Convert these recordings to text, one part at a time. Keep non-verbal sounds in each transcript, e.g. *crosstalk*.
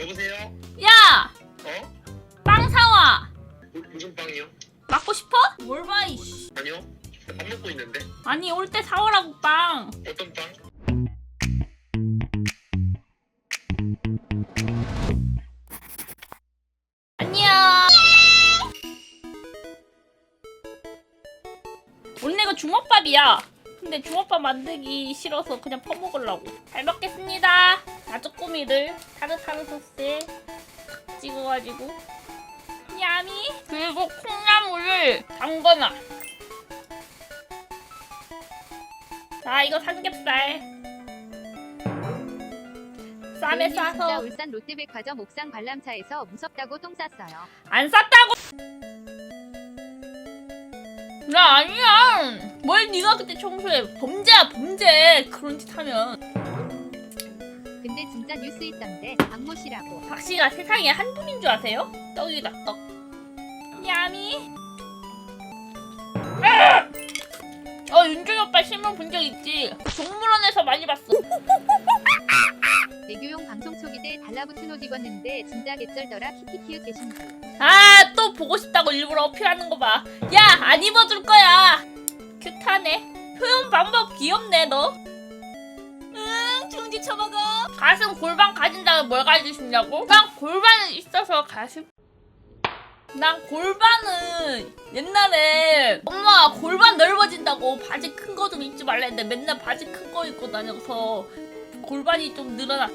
여보세요? 야! 어? 빵 사와! 무, 무슨 빵이요? 맞고 싶어? 뭘 봐, 이씨. 아니요. 밥 먹고 있는데. 아니, 올 때 사오라고, 빵. 어떤 빵? 안녕! 오늘 이거 주먹밥이야. 근데 주먹밥 만들기 싫어서 그냥 퍼먹으려고. 잘 먹겠습니다. 나쭈꾸미를 타르타르 소스에 탁 찍어가지고. 야미. 그리고 콩나물을 담거나. 자, 이거 삼겹살. 쌈에 진짜 싸서 울산 롯데백화점 옥상 관람차에서 무섭다고 똥 쌌어요. 안 쌌다고. 나 아니야. 뭘 네가 그때 청소해? 범죄야 범죄. 그런 짓 하면 근데 진짜 뉴스 있던데 박모 씨라고. 박 씨가 세상에 한 분인 줄 아세요? 떡이다 떡. 야미. 아! 어 윤종이 오빠 실물 본적 있지? 동물원에서 많이 봤어. 대교용 방송 초기 때 달라붙은 옷 입었는데 진짜 개쩔더라 키키키우 계신지. 아또 보고 싶다고 일부러 어필하는 거 봐. 야 안 입어줄 거야. 큐트하네. 표현 방법 귀엽네 너. 응 중지 쳐먹어. 가슴 골반 가진 다음에 뭘 가지고 싶냐고? 난 골반은 있어서 가슴. 난 골반은 옛날에 엄마가 골반 넓어진다고 바지 큰 거 좀 입지 말라 했는데 맨날 바지 큰 거 입고 다녀서 골반이 좀 늘어나.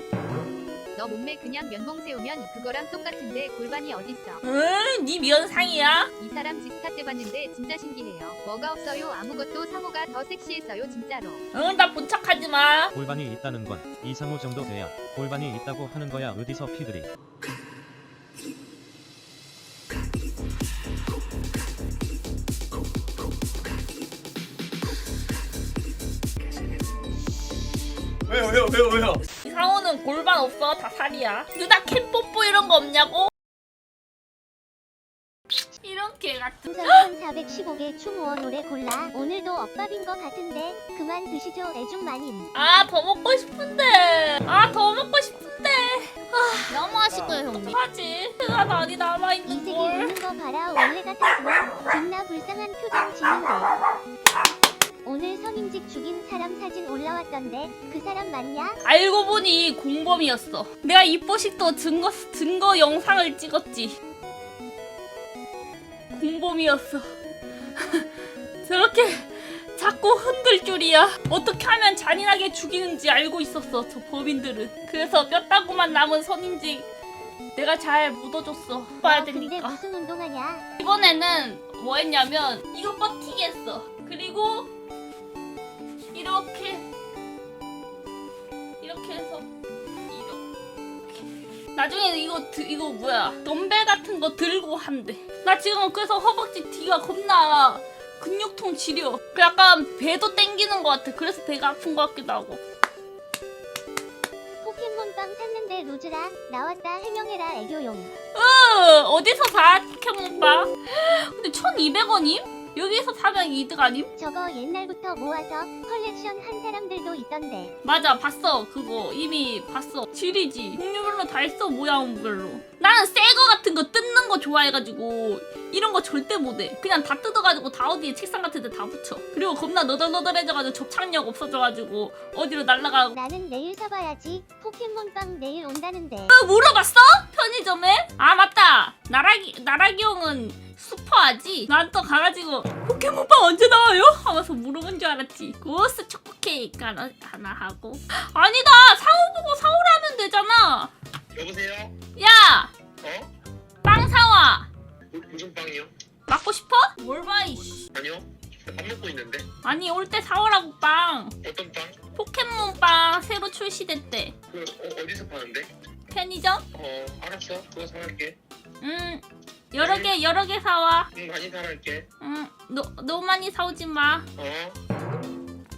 너 몸매 그냥 면봉 세우면 그거랑 똑같은데 골반이 어딨어. 응, 네 면상이야. 이 사람 지스타 때 봤는데 진짜 신기해요. 뭐가 없어요 아무것도 상호가 더 섹시했어요 진짜로. 응, 나 본척하지 마. 골반이 있다는 건 이상호 정도 돼야 골반이 있다고 하는 거야 어디서 피들이 왜요, 왜요, 왜요, 왜요? 상호는 골반 없어, 다 살이야. 누나 캠뽀뽀 이런 거 없냐고? 이런 개 같은. 우선 1415개 추모어 노래 골라 오늘도 엇밥인 것 같은데 그만 드시죠 애중마님 아, 더 먹고 싶은데. 아, 더 먹고 싶은데. 아, 너무 맛있고요, 형님. 하지. 시간 많이 남아있는 이색이 걸. 웃는 거 봐라 원래 같았으면 존나 불쌍한 표정 짓는데 오늘 성인직 죽인 사람 사진 올라왔던데 그 사람 맞냐? 알고 보니 공범이었어. 내가 이 뽀식도 증거, 증거 영상을 찍었지. 공범이었어. *laughs* 저렇게 자꾸 흔들 줄이야. 어떻게 하면 잔인하게 죽이는지 알고 있었어, 저 법인들은. 그래서 뼈다구만 남은 선인직 내가 잘 묻어줬어. 봐야 너 근데 되니까. 무슨 운동하냐? 이번에는 뭐 했냐면 이거 버티게 했어. 그리고 이렇게 이렇게 해서 이렇게 나중에 이거 드, 이거 뭐야 덤벨 같은 거 들고 한대. 나 지금 그래서 허벅지 뒤가 겁나 근육통 지려. 그 약간 배도 땡기는 것 같아. 그래서 배가 아픈 것 같기도 하고. 포켓몬빵 샀는데 루즈라 나왔다 해명해라 애교용 으, 어디서 사? 포켓몬빵? 근데 1200원임? 여기서 사면 이득 아님? 저거 옛날부터 모아서 컬렉션 한 사람들도 있던데. 맞아 봤어 그거. 이미 봤어. 질이지 종류별로 다 있어 모양별로. 나는 새 거 같은 거 뜯는 거 좋아해가지고 이런 거 절대 못해. 그냥 다 뜯어가지고 다 어디에 책상 같은 데 다 붙여. 그리고 겁나 너덜너덜해져가지고 접착력 없어져가지고 어디로 날라가고. 나는 내일 사봐야지. 포켓몬빵 내일 온다는데. 어, 물어봤어? 편의점에? 아 맞다. 나라기 나라기 형은 슈퍼하지? 난 또 가가지고 포켓몬빵 언제 나와요? 하면서 물어본 줄 알았지 고스 초코 케이크 하나, 하나 하고 아니다 상호 보고 사오라면 되잖아 여보세요? 야! 어? 빵 사와! 무, 무슨 빵이요? 맞고 싶어? 뭘 봐, 이씨. 아니요. 밥 먹고 있는데. 아니, 올 때 사오라고 빵. 어떤 빵? 포켓몬 빵 새로 출시됐대. 그, 어, 어디서 파는데? 편의점? 어, 알았어. 그거 사갈게. 응. 여러 개, 여러 개 사와. 응, 많이 사갈게. 응. 너, 너무 많이 사오지 마. 어?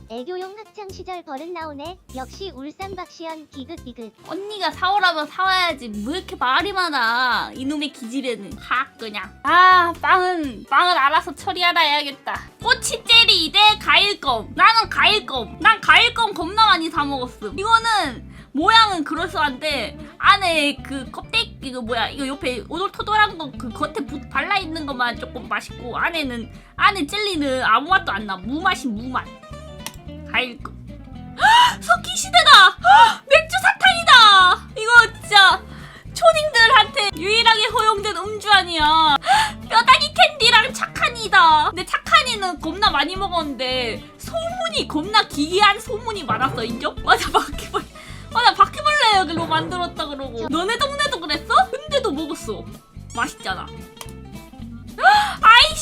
애교용 학창 시절 버릇 나오네 역시 울산 박시연 디귿디귿 언니가 사오라면 사와야지. 왜 이렇게 말이 많아. 이놈의 기질에는. 확, 그냥. 아, 빵은, 빵은 알아서 처리하라 해야겠다. 꼬치 제리 대 가일껌. 나는 가일껌. 난 가일껌 겁나 많이 사 먹었음. 이거는 모양은 그럴싸한데 안에 그 껍데기 이거 뭐야 이거 옆에 오돌토돌한 거 그 겉에 부- 발라 있는 것만 조금 맛있고 안에는 안에 젤리는 아무 맛도 안 나. 무맛이 무맛. 갈고. 석기 시대다. 헉, 맥주 사탕이다. 이거 진짜 초딩들한테 유일하게 허용된 음주 아니야. 뼈다귀 캔디랑 착한이다. 근데 착한이는 겁나 많이 먹었는데 소문이 겁나 기이한 소문이 많았어 인정? 맞아 바퀴벌레. 맞아 바퀴벌레 그로 만들었다 그러고. 너네 동네도 그랬어? 근데도 먹었어. 맛있잖아.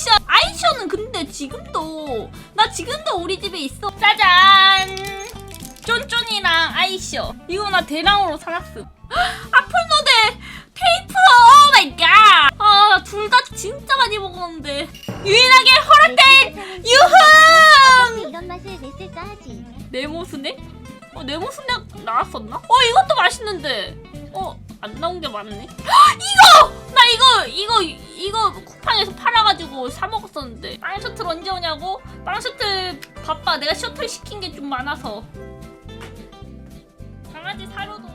아이셔 아이셔는 근데 지금도 나 지금도 우리 집에 있어. 짜잔! 쫀쫀이랑 아이셔. 이거 나 대량으로 사놨음 아플노데! 테이프! 오 마이 갓 아둘 다 진짜 많이 먹었는데. 유일하게 허락된 유흥! 어떻게 이런 맛을 냈을까 하지. 네모스네? 어 네모스네 나왔었나? 어 이것도 맛있는데. 어 안 나온 게 많네. 이거! 나 이거 이거 이거 쿠팡에서 팔아가지고 사 먹었었는데 빵 셔틀 언제 오냐고? 빵 셔틀 바빠 내가 셔틀 시킨 게 좀 많아서 강아지 사료도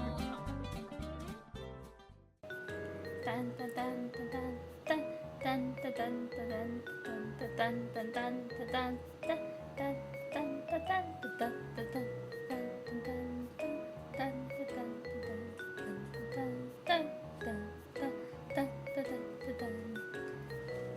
딴따단따단딴따단따단따단따단따단따단따단